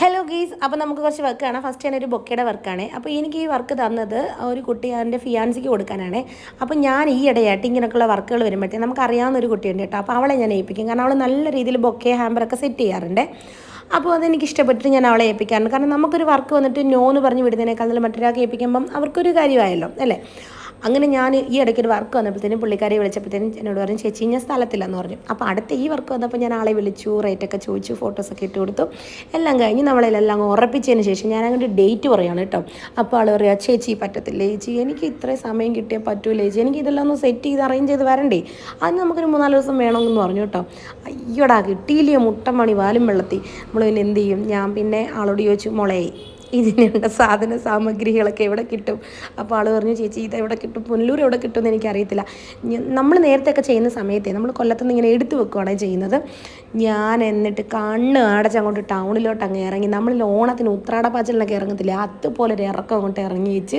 Hello ഗീസ് അപ്പോൾ നമുക്ക് കുറച്ച് വർക്കാണ് ഫസ്റ്റ് ഞാൻ ഒരു ബൊക്കയുടെ വർക്കാണ് അപ്പോൾ എനിക്ക് ഈ വർക്ക് തന്നത് ഒരു കുട്ടി എന്റെ ഫിയാൻസിക്ക് കൊടുക്കാനാണ്. അപ്പോൾ ഞാൻ ഈ ഇടയായിട്ട് ഇങ്ങനെയൊക്കെയുള്ള വർക്കുകൾ വരുമ്പോഴത്തേക്കും നമുക്ക് അറിയാവുന്ന ഒരു കുട്ടിയുണ്ട് കേട്ടോ. അപ്പോൾ അവളെ ഞാൻ ഏൽപ്പിക്കും. കാരണം അവൾ നല്ല രീതിയിൽ ബൊക്കെ ഹാമ്പറൊക്കെ സെറ്റ് ചെയ്യാറുണ്ട്. അപ്പോൾ അതെനിക്ക് ഇഷ്ടപ്പെട്ടിട്ട് ഞാൻ അവളെ ഏൽപ്പിക്കാറുണ്ട്. കാരണം നമുക്കൊരു വർക്ക് വന്നിട്ട് നോ എന്ന് പറഞ്ഞ് വിടുന്നതിനേക്കാൾ നല്ല മറ്റൊരാൾക്ക് ഏൽപ്പിക്കുമ്പം അവർക്കൊരു കാര്യമായല്ലോ അല്ലേ? അങ്ങനെ ഞാൻ ഈ ഇടയ്ക്ക് ഒരു വർക്ക് വന്നപ്പോഴത്തേനും പുള്ളിക്കാരെ വിളിച്ചപ്പോഴത്തേനും എന്നോട് പറഞ്ഞു ചേച്ചി ഞാൻ സ്ഥലത്തില്ലെന്ന് പറഞ്ഞു. അപ്പോൾ അടുത്ത ഈ വർക്ക് വന്നപ്പോൾ ഞാൻ ആളെ വിളിച്ചു റേറ്റൊക്കെ ചോദിച്ചു ഫോട്ടോസൊക്കെ ഇട്ട് കൊടുത്തു. എല്ലാം കഴിഞ്ഞ് നമ്മളെല്ലാം ഉറപ്പിച്ചതിന് ശേഷം ഞാൻ അങ്ങോട്ട് ഡേറ്റ് പറയുകയാണ് കേട്ടോ. അപ്പോൾ ആൾ പറയുക ചേച്ചി പറ്റത്തില്ല ചേച്ചി? എനിക്ക് ഇത്രയും സമയം കിട്ടിയാൽ പറ്റൂല ചേച്ചി? എനിക്ക് ഇതെല്ലാം ഒന്ന് സെറ്റ് ചെയ്ത് അറേഞ്ച് ചെയ്ത് വരണ്ടേ? അത് നമുക്കൊരു മൂന്നാൽ ദിവസം വേണമെന്ന് പറഞ്ഞു കേട്ടോ. അയ്യോടാ കിട്ടിയില്ലേ മുട്ടമണി വാലും വെള്ളത്തി. നമ്മൾ പിന്നെ എന്ത് ചെയ്യും? ഞാൻ പിന്നെ ആളോട് ചോദിച്ചു മുളയെ ഇതിനുള്ള സാധന സാമഗ്രികളൊക്കെ എവിടെ കിട്ടും? അപ്പോൾ ആൾ പറഞ്ഞു ചേച്ചി ഇത് എവിടെ കിട്ടും? പുനലൂർ എവിടെ കിട്ടും എന്ന് എനിക്കറിയത്തില്ല. നമ്മൾ നേരത്തെയൊക്കെ ചെയ്യുന്ന സമയത്തെ നമ്മൾ കൊല്ലത്തുനിന്ന് ഇങ്ങനെ എടുത്തു വെക്കുകയാണ് ചെയ്യുന്നത്. ഞാൻ എന്നിട്ട് കണ്ണ് അടച്ച് അങ്ങോട്ട് ടൗണിലോട്ട് അങ്ങ് ഇറങ്ങി നമ്മൾ ഓണത്തിന് ഉത്രാട പാച്ചലിനൊക്കെ ഇറങ്ങത്തില്ല അതുപോലെ ഒരു ഇറക്കം അങ്ങോട്ട് ഇറങ്ങി വെച്ച്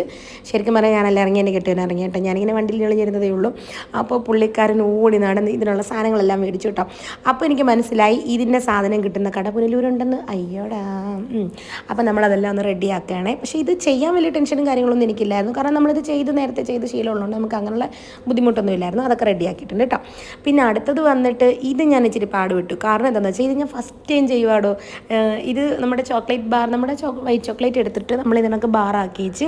ശരിക്കും പറഞ്ഞാൽ ഞാനല്ല ഇറങ്ങി എന്റെ കെട്ടിയവൻ ഇറങ്ങി കേട്ടോ. ഞാനിങ്ങനെ വണ്ടിയിൽ ഇളിഞ്ഞിരുന്നതേ ഉള്ളൂ. അപ്പോൾ പുള്ളിക്കാരൻ ഓടി നടന്ന് ഇതിനുള്ള സാധനങ്ങളെല്ലാം മേടിച്ചു കേട്ടോ. അപ്പോൾ എനിക്ക് മനസ്സിലായി ഇതിന്റെ സാധനം കിട്ടുന്ന കട പുനലൂരുണ്ടെന്ന്. അയ്യോടാ. അപ്പം നമ്മളതെല്ലാം ഒന്ന് റെഡിയാക്കുകയാണേ പക്ഷേ ഇത് ചെയ്യാൻ വലിയ ടെൻഷനും കാര്യങ്ങളൊന്നും എനിക്കില്ലായിരുന്നു. കാരണം നമ്മളിത് ചെയ്ത് നേരത്തെ ചെയ്ത് ശീലമുള്ളതുകൊണ്ട് നമുക്ക് അങ്ങനെയുള്ള ബുദ്ധിമുട്ടൊന്നും ഇല്ലായിരുന്നു. അതൊക്കെ റെഡിയാക്കിയിട്ടുണ്ട് കേട്ടോ പിന്നെ അടുത്തത് വന്നിട്ട് ഇത് ഞാൻ ഇച്ചിരി പാടുവിട്ടു കാരണം എന്താണെന്ന് വെച്ചാൽ ഇത് ഞാൻ ഫസ്റ്റ് ടൈം ചെയ്യുവാടോ? ഇത് നമ്മുടെ ചോക്ലേറ്റ് ബാർ നമ്മുടെ ചോ വൈറ്റ് ചോക്ലേറ്റ് എടുത്തിട്ട് നമ്മൾ ഇതിനൊക്കെ ബാറാക്കിച്ച്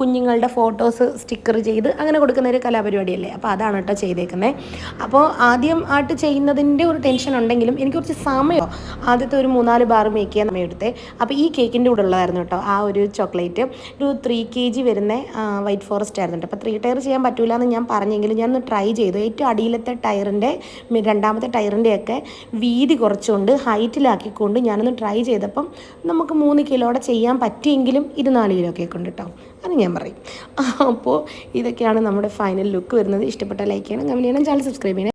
കുഞ്ഞുങ്ങളുടെ ഫോട്ടോസ് സ്റ്റിക്കർ ചെയ്ത് അങ്ങനെ കൊടുക്കുന്ന ഒരു കലാപരിപാടിയല്ലേ? അപ്പോൾ അതാണ് കേട്ടോ ചെയ്തേക്കുന്നത് അപ്പോൾ ആദ്യം ആയിട്ട് ചെയ്യുന്നതിന്റെ ഒരു ടെൻഷൻ ഉണ്ടെങ്കിലും എനിക്ക് കുറച്ച് സമയം ആദ്യത്തെ ഒരു മൂന്നാൽ ബാർ മേക്ക് ചെയ്യാൻ സമയം എടുത്തേ അപ്പോൾ ഈ കേക്കിന്റെ കൂടെ ഉള്ളതായിരുന്നു കേട്ടോ. ആ ഒരു ചോക്ലേറ്റ്. ഒരു ത്രീ കെ ജി വരുന്ന വൈറ്റ് ഫോറസ്റ്റ് ആയിരുന്നു കേട്ടോ. അപ്പോൾ ത്രീ ടയർ ചെയ്യാൻ പറ്റൂല എന്ന് ഞാൻ പറഞ്ഞെങ്കിലും ഞാനൊന്ന് ട്രൈ ചെയ്തു. ഏറ്റവും അടിയിലത്തെ ടയറിന്റെ രണ്ടാമത്തെ ടയറിന്റെയൊക്കെ വീതി കുറച്ചുകൊണ്ട് ഹൈറ്റിലാക്കിക്കൊണ്ട് ഞാനൊന്ന് ട്രൈ ചെയ്തപ്പം നമുക്ക് മൂന്ന് കിലോടെ ചെയ്യാൻ പറ്റിയെങ്കിലും ഇത് നാല് കിലോ കേക്ക് ഉണ്ട് കേട്ടോ. അത് ഞാൻ പറയും. അപ്പോൾ ഇതൊക്കെയാണ് നമ്മുടെ ഫൈനൽ ലുക്ക് വരുന്നത്. ഇഷ്ടപ്പെട്ട ലൈക്ക് ചെയ്യണം കമന്റ് ചെയ്യണം ചാനൽ സബ്സ്ക്രൈബ് ചെയ്യണം.